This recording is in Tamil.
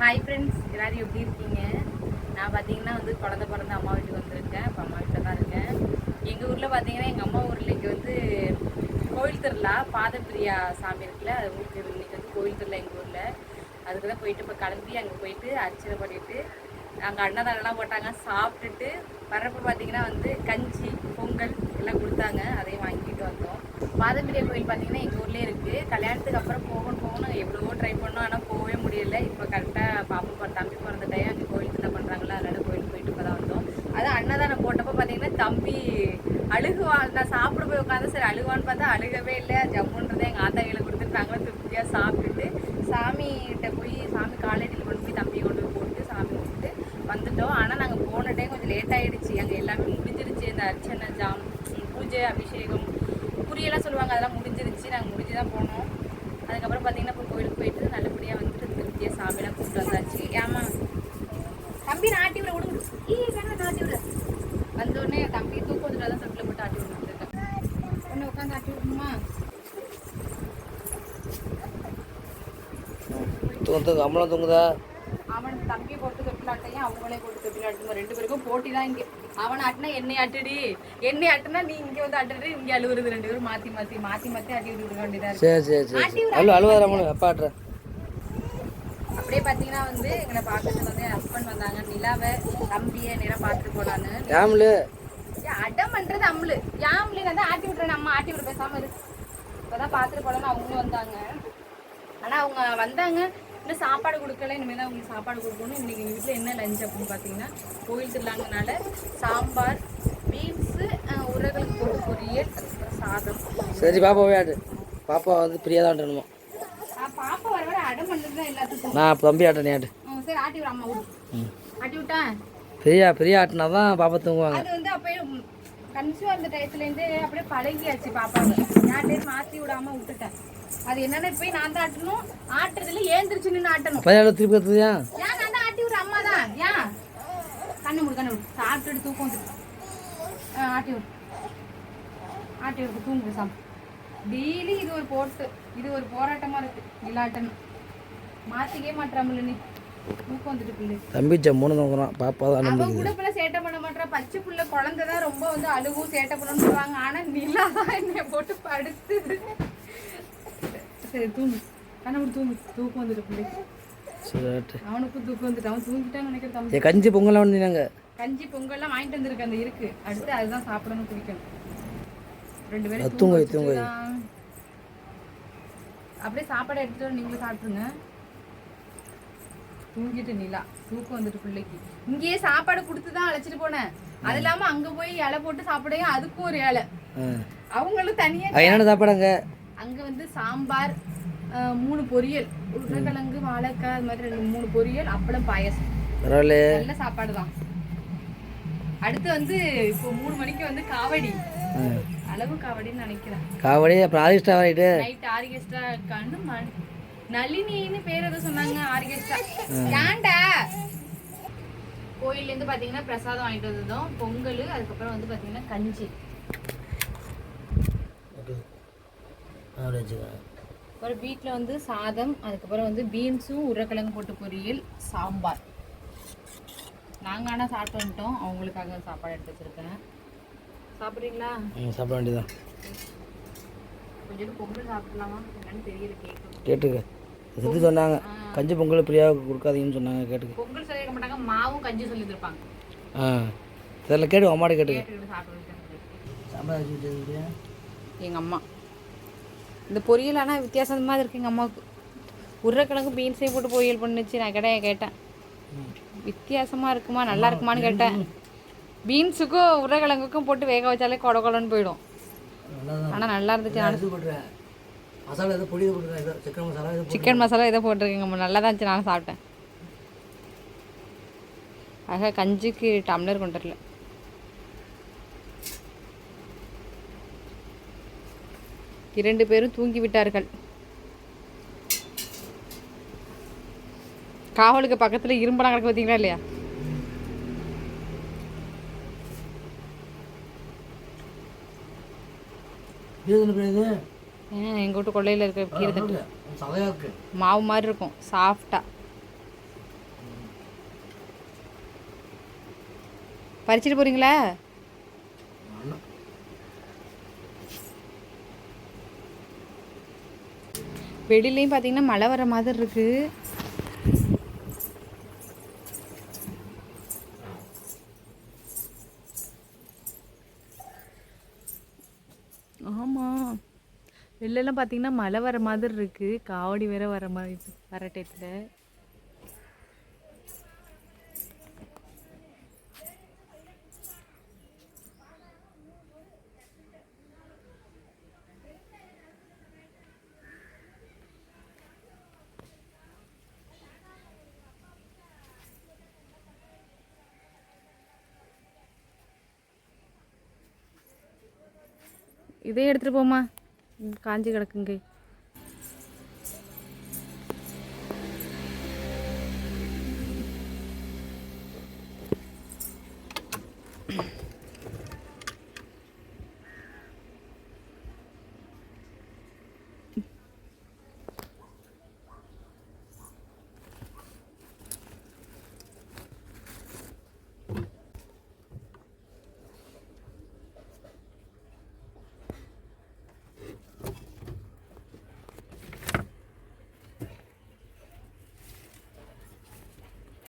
ஹாய் ஃப்ரெண்ட்ஸ் எல்லாரும் எப்படி இருக்கீங்க? நான் பார்த்தீங்கன்னா வந்து குழந்த பிறந்த அம்மா வீட்டுக்கு வந்திருக்கேன். இப்போ அம்மா வீட்டில் தான் இருக்கேன். எங்கள் ஊரில் பார்த்தீங்கன்னா எங்கள் அம்மா ஊரில் இங்கே வந்து கோயில் திருவிழா பாதப்பிரியா சாமி இருக்குல்ல அது ஊருக்கு இன்னைக்கு வந்து கோயில் திருவிழா எங்கள் ஊரில். அதுக்கு தான் போயிட்டு இப்போ கிளம்பி அங்கே போயிட்டு அர்ச்சனை பண்ணிட்டு அங்கே அன்னதானம்லாம் போட்டாங்க சாப்பிட்டுட்டு வரப்போ பார்த்தீங்கன்னா வந்து கஞ்சி பொங்கல் எல்லாம் கொடுத்தாங்க. அதையும் வாங்கிட்டு கோயில் பார்த்தீங்கன்னா எங்கள் ஊர்லேயே இருக்குது கல்யாணத்துக்கு அப்புறம் போகணும் போகணும். எவ்வளவோ ட்ரை பண்ணோம் ஆனால் போகவே முடியல. இப்போ கரெக்டாக பாப்பா பிற- தம்பி பிறந்த டைம் அங்கே கோயில் திருவிழா பண்ணுறாங்களா அதனால் கோயிலுக்கு போயிட்டு இப்போ தான் வந்தோம். அதான் அன்னதானம் போட்டப்போ பார்த்தீங்கன்னா தம்பி அழுகுவா நான் சாப்பிட போய் உட்காந்து சரி அழுகுவான்னு பார்த்தா அழுகவே இல்லை. ஜம்முன்றதை எங்கள் ஆத்தா கையில் கொடுத்துட்டு நாங்களும் திருப்தியாக சாப்பிட்டுட்டு சாமிகிட்ட போய் சாமி காலடியில் கொண்டு போய் தம்பியை கொண்டு போய் போட்டு சாமி கும்பிட்டு வந்துட்டோம். ஆனால் நாங்கள் போன டைம் கொஞ்சம் லேட் அங்கே எல்லாமே முடிஞ்சிருச்சு. இந்த அர்ச்சனை ஜாம் பூஜை அபிஷேகம் புரியெல்லாம் சொல்லுவாங்க. அதெல்லாம் முடிஞ்சிருச்சு. நாங்கள் முடிஞ்சு தான் போனோம். அதுக்கப்புறம் பார்த்தீங்கன்னா இப்போ கோயிலுக்கு போயிட்டு நல்லபடியாக வந்துட்டு திருப்தியாக சாமியெல்லாம் கூப்பிட்டு வந்தாச்சு. ஏமா தம்பி நாட்டி விட விடு. ஈ வேணா நாட்டி விட. வந்தோடனே தம்பி தூக்கம் வந்துட்டு தான் தொட்டில் போட்டு ஆட்டி விட்டுட்டு இருக்கேன் ஒன்று உட்காந்து ஆட்டி விடணுமா? தூங்க அம்மளம் தூங்குதா? அவன் தம்பி போட்டு தொட்டில் ஆட்டையும் அவங்களே போட்டு தொட்டில் ரெண்டு பேருக்கும் போட்டி தான் இங்கே. அவன் ஆட்டினா என்னை ஆட்டுடி என்னை ஆட்டுனா நீ இங்கே வந்து ஆட்டுறது இங்கே அழுவுறது ரெண்டு பேரும் மாற்றி மாற்றி மாற்றி மாற்றி ஆட்டி விட்டு வேண்டியதாக இருக்கு. சரி சரி சரி அழுவாத எப்பா ஆட்டுற அப்படியே பார்த்தீங்கன்னா வந்து எங்களை பார்க்கறதுக்கு வந்து என் ஹஸ்பண்ட் வந்தாங்க நிலாவை தம்பியை நேரம் பார்த்துட்டு போலான்னு. ஏம்லு ஏய், அடம் பண்றது அம்முலு யாம்லு தான் ஆட்டி விட்டுறேன் அம்மா ஆட்டி விட பேசாம இரு. இப்பதான் பார்த்துட்டு போலான்னு அவங்களும் வந்தாங்க. ஆனா அவங்க வந்தாங்க இன்னும் சாப்பாடு கொடுக்கல இனிமேல் தான் அவங்களுக்கு சாப்பாடு கொடுக்கணும். இன்னைக்கு எங்கள் வீட்டில் என்ன லஞ்ச் அப்படின்னு பார்த்தீங்கன்னா கோயில் திருவிழாங்கனால சாம்பார் பீன்ஸு உருளைக்கிழங்கு போட்டு பொரியல் சாதம். சரி பாப்பா ஆட்டு. பாப்பா வந்து பிரியா தான் ஆட்டணுமா? நான் பாப்பா வர வர அடம் பண்ணுறது தான் எல்லாத்துக்கும். நான் தம்பி ஆட்ட நீ ஆட்டு. சரி ஆட்டி விட அம்மா ஆட்டி விட்டேன் பிரியா பிரியா ஆட்டினா தான் பாப்பா தூங்குவாங்க. அது வந்து அப்பயே கன்சியூ அந்த டயத்துலேருந்து அப்படியே பழகியாச்சு பாப்பாங்க யார்ட்டையும் மாற்றி விடாம விட்டுட்டேன். அது என்னன்னா போய் நான் தான் ஆட்டணும். ஆட்டுறதுல ஏந்திரிச்சு நின்று ஆட்டணும். பதினாலு திருப்பி கத்துதியா ஏன் நான் தான் ஆட்டி விடுற அம்மா தான்? ஏன்? கண்ணு முடி கண்ணு விடு சாப்பிட்டுட்டு தூக்கம் வந்துட்டு ஆ, ஆட்டி விடு. ஆட்டி விடு தூங்கு சாம் டெய்லி இது ஒரு போட்டு இது ஒரு போராட்டமா இருக்கு. இல்லாட்டணும் மாத்திக்கவே மாட்டாமல நீ. தம்பி ஜம்முன்னு தூங்குறான் பாப்பா தான் அவ நம்பிக்குது கூட பிள்ளை சேட்டை பண்ண மாட்டா பச்சை புள்ள குழந்தை தான் ரொம்ப வந்து அழுகும் சேட்டை பண்ணணும்னு சொல்லுவாங்க. ஆனா நிலா தான் என்னை போட்டு படுத்துது. சரி தூங்கு. கண்ணை விட்டு தூங்கு. தூக்கம் வந்துட்டு அவனுக்கும் தூக்கம் வந்துட்டு அவன் தூங்கிட்டான்னு நினைக்கிற தம்பி. ஏ கஞ்சி பொங்கலாம் வந்தீங்க கஞ்சி பொங்கல்லாம் வாங்கிட்டு வந்திருக்கு அந்த இருக்கு. அடுத்து அதுதான் சாப்பிடணும் குடிக்கணும். ரெண்டு பேரும் தூங்க தூங்க. அப்படியே சாப்பாடு எடுத்துட்டு நீங்களும் சாப்பிட்டுருங்க. தூங்கிட்டு நிலா. தூக்கம் வந்துட்டு பிள்ளைக்கு. இங்கேயே சாப்பாடு கொடுத்து தான் அழைச்சிட்டு போனேன். அது இல்லாம அங்க போய் இலை போட்டு சாப்பிடையும் அதுக்கும் ஒரு இலை. அவங்களும் தனியா என்னென்ன சாப்பாடுங்க அங்க வந்து சாம்பார் மூணு பொரியல். உருளைக்கிழங்கு வாழைக்காய் அது மாதிரி ரெண்டு மூணு பொரியல் அப்பளம் பாயசம். நல்ல சாப்பாடு தான். அடுத்து வந்து இப்போ மூணு மணிக்கு வந்து காவடி. அளவு காவடின்னு நினைக்கிறேன். காவடி அப்புறம் ஆதிஷ்டா வரைட்டு நைட் ஆர்கெஸ்ட்ரா கண்ணு மணி நளினின்னு பேர் எதுவும் சொன்னாங்க ஆர்கெஸ்ட்ரா. ஏன்டா? கோயில்ல இருந்து பாத்தீங்கன்னா பிரசாதம் வாங்கிட்டு வந்ததும் பொங்கல் அதுக்கப்புறம் வந்து பாத்தீங்கன்னா கஞ்சி. ஒரு வீட்டில் வந்து சாதம் அதுக்கப்புறம் வந்து பீன்ஸும் உருளைக்கிழங்கு போட்டு பொரியல் சாம்பார். நாங்கள் ஆனால் சாப்பிட்டு வந்துட்டோம். அவங்களுக்காக சாப்பாடு எடுத்து வச்சிருக்கேன். சாப்பிட்றீங்களா? சாப்பிட வேண்டியதான் கொஞ்சம் பொங்கல் சாப்பிடலாமா? என்னன்னு தெரியல கேட்கணும். கேட்டுக்க. இது சொன்னாங்க? கஞ்சி பொங்கல் பிரியாவுக்கு கொடுக்காதீங்கன்னு சொன்னாங்க கேட்டுக்க. பொங்கல் சொல்லியிருக்க மாட்டாங்க மாவும் கஞ்சி சொல்லி இருப்பாங்க ஆ இதில் கேட்டு அம்மாட்ட கேட்டுக்க. சாம்பார் எங்கள் அம்மா. இந்த பொரியல் ஆனால் வித்தியாசமாக இருக்கு. எங்கள் அம்மாவுக்கு உருளைக்கிழங்கு பீன்ஸையும் போட்டு பொரியல் பண்ணுச்சு. நான் கிடையாது கேட்டேன். வித்தியாசமாக இருக்குமா? நல்லா இருக்குமான்னு கேட்டேன். பீன்ஸுக்கும் உருளைக்கிழங்குக்கும் போட்டு வேக வச்சாலே கொட கொடன்னு போயிடும். ஆனால் நல்லா இருந்துச்சு. சிக்கன் மசாலா இதை போட்டிருக்கேங்க. நல்லா தான் இருந்துச்சு. நான் சாப்பிட்டேன். ஆக கஞ்சிக்கு டம்ளர் கொண்டு வரல. இரண்டு பேரும் தூங்கிவிட்டார்கள். காவலுக்கு பக்கத்தில் இரும்பெல்லாம் கிடக்கு பார்த்தீங்களா இல்லையா? எங்க வீட்டு கொள்ளையில் இருக்க கீரை தட்டு. மாவு மாதிரி இருக்கும் சாஃப்டா பறிச்சிட்டு போறீங்களா? வெளிலையும் பார்த்தீங்கன்னா மழை வர மாதிரி இருக்கு. ஆமாம் வெளிலலாம் பார்த்தீங்கன்னா மழை வர மாதிரி இருக்குது காவடி வேற வர மாதிரி வர டயத்தில். இதே எடுத்துகிட்டு போமா காஞ்சி கிடக்குங்க.